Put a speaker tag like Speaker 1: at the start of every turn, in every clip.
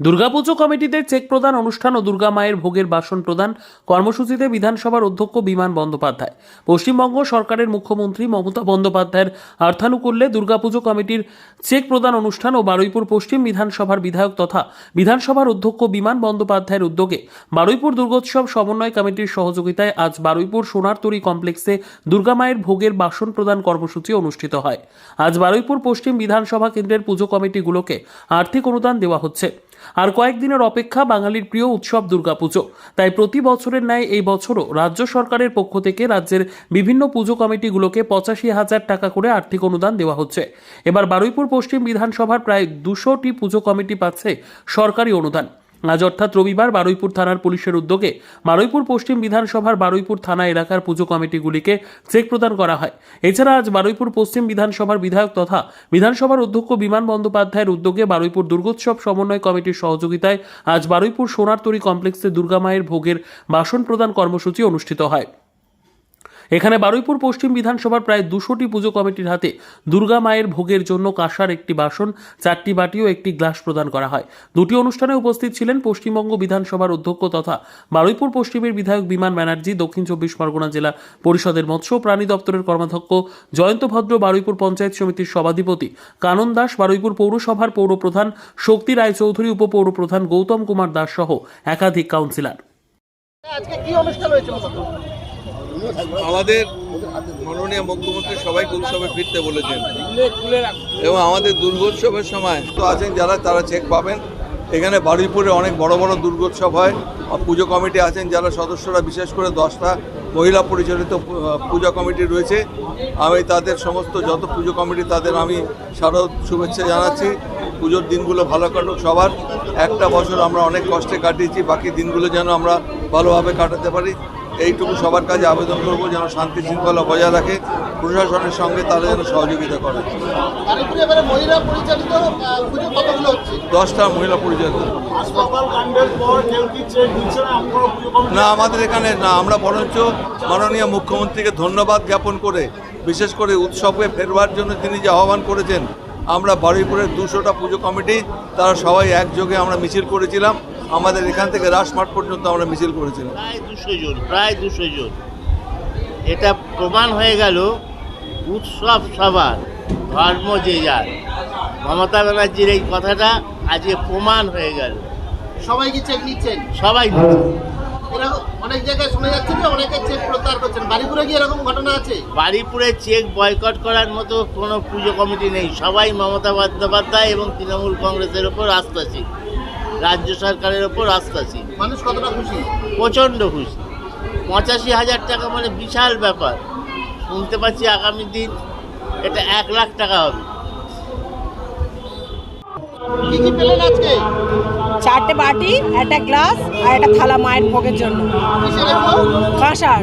Speaker 1: দুর্গাপুজো কমিটিতে চেক প্রদান অনুষ্ঠান ও দুর্গা মায়ের ভোগের বাসন প্রদান কর্মসূচিতে বিধানসভার অধ্যক্ষ বিমান বন্দ্যোপাধ্যায়। পশ্চিমবঙ্গ সরকারের মুখ্যমন্ত্রী মমতা বন্দ্যোপাধ্যায়ের অর্থানুকূল্যে দুর্গাপুজো কমিটির চেক প্রদান অনুষ্ঠান ও বারুইপুর পশ্চিম বিধানসভার বিধায়ক তথা বিধানসভার অধ্যক্ষ বিমান বন্দ্যোপাধ্যায়ের উদ্যোগে বারুইপুর দুর্গোৎসব সমন্বয় কমিটির সহযোগিতায় আজ বারুইপুর সোনারতরী কমপ্লেক্সে দুর্গা মায়ের ভোগের বাসন প্রদান কর্মসূচি অনুষ্ঠিত হয়। আজ বারুইপুর পশ্চিম বিধানসভা কেন্দ্রের পুজো কমিটিগুলোকে আর্থিক অনুদান দেওয়া হচ্ছে। আর কয়েকদিনের অপেক্ষা বাঙালির প্রিয় উৎসব দুর্গাপুজো। তাই প্রতি বছরের ন্যায় এই বছরও রাজ্য সরকারের পক্ষ থেকে রাজ্যের বিভিন্ন পুজো কমিটিগুলোকে পঁচাশি হাজার টাকা করে আর্থিক অনুদান দেওয়া হচ্ছে। এবার বারুইপুর পশ্চিম বিধানসভার প্রায় দুশোটি পুজো কমিটি পাচ্ছে সরকারি অনুদান। আজ অর্থাৎ রবিবার বারুইপুর থানার পুলিশের উদ্যোগে বারুইপুর পশ্চিম বিধানসভার বারুইপুর থানা এলাকার পুজো কমিটিগুলিকে চেক প্রদান করা হয়। এছাড়া আজ বারুইপুর পশ্চিম বিধানসভার বিধায়ক তথা বিধানসভার অধ্যক্ষ বিমান বন্দ্যোপাধ্যায়ের উদ্যোগে বারুইপুর দুর্গোৎসব সমন্বয় কমিটির সহযোগিতায় আজ বারুইপুর সোনার সোনারতরী কমপ্লেক্সে দুর্গা মায়ের ভোগের বাসন প্রদান কর্মসূচি অনুষ্ঠিত হয়। এখানে বারুইপুর পশ্চিম বিধানসভার প্রায় দুশোটি পুজো কমিটির হাতে দুর্গা মায়ের ভোগের জন্য কাঁসার একটি বাসন, চারটি বাটি ও একটি গ্লাস প্রদান করা হয়। দুটি অনুষ্ঠানে উপস্থিত ছিলেন পশ্চিমবঙ্গ বিধানসভার অধ্যক্ষ তথা বারুইপুর পশ্চিমের বিধায়ক বিমান ব্যানার্জি, দক্ষিণ চব্বিশ পরগনা জেলা পরিষদের মৎস্য প্রাণী দপ্তরের কর্মাধ্যক্ষ জয়ন্ত ভদ্র, বারুইপুর পঞ্চায়েত সমিতির সভাধিপতি কানন দাস, বারুইপুর পৌরসভার পৌরপ্রধান শক্তি রায়চৌধুরী, উপপৌরপ্রধান গৌতম কুমার দাস সহ একাধিক কাউন্সিলর।
Speaker 2: আজকে কি অনুষ্ঠান হয়েছে মূলত
Speaker 3: আমাদের মাননীয় মুখ্যমন্ত্রী সবাইকে উৎসবে ফিরতে বলেছেন। এবং আমাদের দুর্গোৎসবের সময় তো আছেন যারা, তারা চেক পাবেন। এখানে বারুইপুরে অনেক বড় বড় দুর্গোৎসব হয়। পুজো কমিটি আছেন যারা সদস্যরা, বিশেষ করে দশটা মহিলা পরিচালিত পূজা কমিটি রয়েছে। আমি তাদের সমস্ত যত পুজো কমিটি, তাদের আমি শারদ শুভেচ্ছা জানাচ্ছি। পুজোর দিনগুলো ভালো কাটুক সবার। একটা বছর আমরা অনেক কষ্টে কাটিয়েছি, বাকি দিনগুলো যেন আমরা ভালোভাবে কাটাতে পারি। এইটুকু সবার কাছে আবেদন করব যেন শান্তি শৃঙ্খলা বজায় রাখে প্রশাসনের সঙ্গে তারা যেন সহযোগিতা করে। দশটা মহিলা পরিচালিত।
Speaker 4: না
Speaker 3: আমাদের এখানে না আমরা বরঞ্চ মাননীয় মুখ্যমন্ত্রীকে ধন্যবাদ জ্ঞাপন করে বিশেষ করে উৎসবে ফেরবার জন্য তিনি যে আহ্বান করেছেন আমরা বারুইপুরের দুশোটা পুজো কমিটি তারা সবাই একযোগে আমরা মিছিল করেছিলাম। আমাদের এখান থেকে রাজমাঠ পর্যন্ত আমরা মিছিল করেছিলাম।
Speaker 5: প্রায় দুশো জন প্রায় দুশো জন। এটা প্রমাণ হয়ে গেল উৎসব সবার ধর্ম যে যার। মমতা ব্যানার্জির এই কথাটা আজকে প্রমাণ হয়ে গেল।
Speaker 2: সবাই কি চেক নিচ্ছেন?
Speaker 5: সবাই নিচ্ছে।
Speaker 2: এরকম অনেক জায়গায় শোনা যাচ্ছে যে অনেকে চেক প্রত্যাহার করছেন। বাড়িপুরে কি এরকম ঘটনা আছে?
Speaker 5: বাড়িপুরে চেক বয়কট করার মতো কোনো পুজো কমিটি নেই। সবাই মমতা বন্দ্যোপাধ্যায় এবং তৃণমূল কংগ্রেসের ওপর আস্থাশীল। রাজ্য সরকারের ওপর আস্থাশীল
Speaker 2: মানুষ কতটা খুশি?
Speaker 5: প্রচণ্ড খুশি। পঁচাশি হাজার টাকা মানে বিশাল ব্যাপার। শুনতে পাচ্ছি আগামী দিন এটা এক লাখ টাকা হবে।
Speaker 6: চারটে বাটি একটা গ্লাস আর একটা থালা মায়ের ভোগের জন্য।
Speaker 2: কাঁসার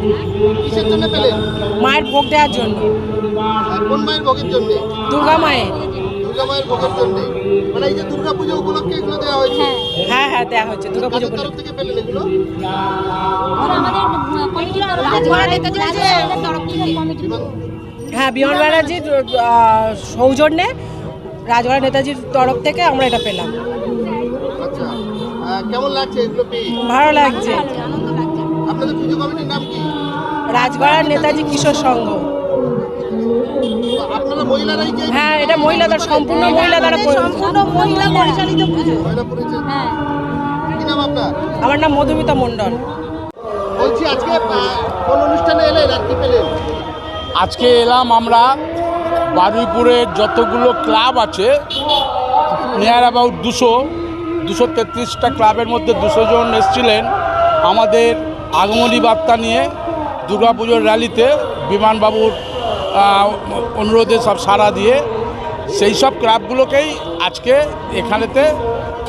Speaker 6: মায়ের ভোগ দেওয়ার জন্য।
Speaker 2: আর কোন মায়ের ভোগের জন্য?
Speaker 6: দুর্গা মায়ের।
Speaker 2: দুর্গা মায়ের ভোগের জন্য। মানে এই যে দুর্গা পুজো উপলক্ষে এগুলো দেওয়া হয়েছে?
Speaker 6: হ্যাঁ। হ্যাঁ দেওয়া হচ্ছে দুর্গা পুজো
Speaker 2: কাদের তরফ থেকে পেলেন এগুলো
Speaker 6: হ্যাঁ বিমান ব্যানার্জির সৌজন্যে রাজগড়া নেতাজির তরফ থেকে আমরা এটা পেলাম।
Speaker 2: আচ্ছা কেমন লাগছে এগুলো পেয়ে?
Speaker 6: ভালো লাগছে।
Speaker 2: আপনাদের পুজো কমিটির নাম কি?
Speaker 6: রাজগড়ার নেতাজি কিশোর সংঘ। হ্যাঁ এটা মহিলাদের সম্পূর্ণ মহিলা দ্বারা
Speaker 7: সম্পূর্ণ মহিলা পরিচালিত পুজো। হ্যাঁ।
Speaker 6: আমার নাম মধুমিতা মণ্ডল।
Speaker 2: বলছি আজকে কোন অনুষ্ঠানে এলেন আর কি পেলেন
Speaker 4: আজকে এলাম আমরা বারুইপুরের যতগুলো ক্লাব আছে নিয়ার অ্যাবাউট দুশো দুশো তেত্রিশটা ক্লাবের মধ্যে দুশো জন এসেছিলেন আমাদের আগমনী বার্তা নিয়ে দুর্গাপুজোর র্যালিতে বিমানবাবুর অনুরোধে সব সাড়া দিয়ে সেই সব ক্লাবগুলোকেই আজকে এখানেতে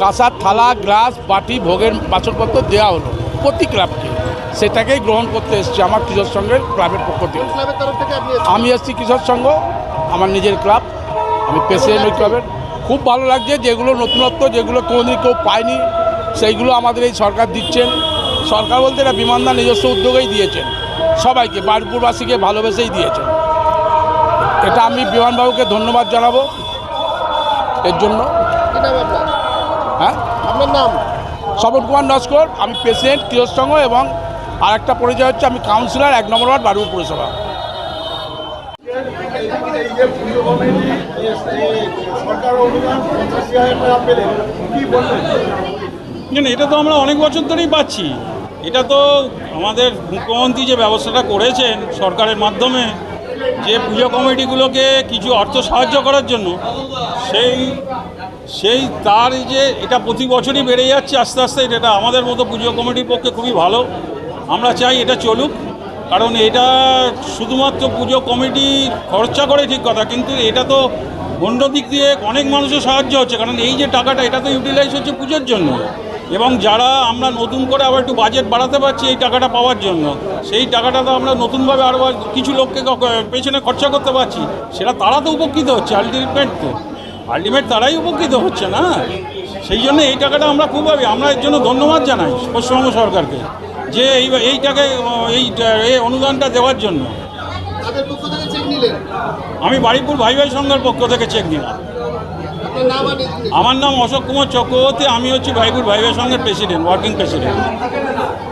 Speaker 4: কাঁসার থালা গ্লাস বাটি ভোগের বাসনপত্র দেওয়া হলো প্রতি ক্লাবকে। সেটাকেই গ্রহণ করতে এসেছি আমার কৃষক সংঘের ক্লাবের পক্ষ থেকে। আমি এসেছি কৃষক সংঘ আমার নিজের ক্লাব আমি প্রেসিডেন্ট ওই ক্লাবের। খুব ভালো লাগছে যেগুলো নতুনত্ব যেগুলো কোনোদিন কেউ পায়নি সেইগুলো আমাদের এই সরকার দিচ্ছেন। সরকার বলতে এটা বিমানদা নিজস্ব উদ্যোগেই দিয়েছেন। সবাইকে বারপুরবাসীকে ভালোবেসেই দিয়েছেন। এটা আমি বিমানবাবুকে ধন্যবাদ জানাব এর জন্য। হ্যাঁ?
Speaker 2: আপনার নাম?
Speaker 4: স্বপন কুমার নস্কর আমি প্রেসিডেন্ট কিরোজ এবং আর একটা পরিচয় হচ্ছে আমি কাউন্সিলর এক নম্বর ওয়ার্ড বারুইপুর পৌরসভা।
Speaker 8: না এটা তো আমরা অনেক বছর ধরেই পাচ্ছি। এটা তো আমাদের মুখ্যমন্ত্রী যে ব্যবস্থাটা করেছেন সরকারের মাধ্যমে যে পুজো কমিটিগুলোকে কিছু অর্থ সাহায্য করার জন্য, সেই সেই তার যে এটা প্রতি বছরই বেড়ে যাচ্ছে, আস্তে আস্তে এটা আমাদের মতো পুজো কমিটির পক্ষে খুবই ভালো। আমরা চাই এটা চলুক, কারণ এটা শুধুমাত্র পুজো কমিটি খরচা করে ঠিক কথা, কিন্তু এটা তো অন্য দিক দিয়ে অনেক মানুষের সাহায্য হচ্ছে, কারণ এই যে টাকাটা, এটা তো ইউটিলাইজ হচ্ছে পুজোর জন্য। এবং যারা আমরা নতুন করে আবার একটু বাজেট বাড়াতে পারছি এই টাকাটা পাওয়ার জন্য সেই টাকাটা তো আমরা নতুনভাবে আরও কিছু লোককে পেছনে খরচা করতে পারছি সেটা তারা তো উপকৃত হচ্ছে আলটিমেট তো। আলটিমেট তারাই উপকৃত হচ্ছে না? সেই জন্য এই টাকাটা আমরা খুব ভাবি আমরা এর জন্য ধন্যবাদ জানাই পশ্চিমবঙ্গ সরকারকে যে এই এইটাকে এই এই অনুদানটা দেওয়ার জন্য। আমি বাড়িপুর ভাই ভাই সংঘের পক্ষ থেকে চেক দিলাম
Speaker 2: আপনার নাম আর designation?
Speaker 8: আমার নাম অশোক কুমার চক্রবর্তী আমি হচ্ছি ভাইপুর ভাইবের সঙ্গে প্রেসিডেন্ট ওয়ার্কিং প্রেসিডেন্ট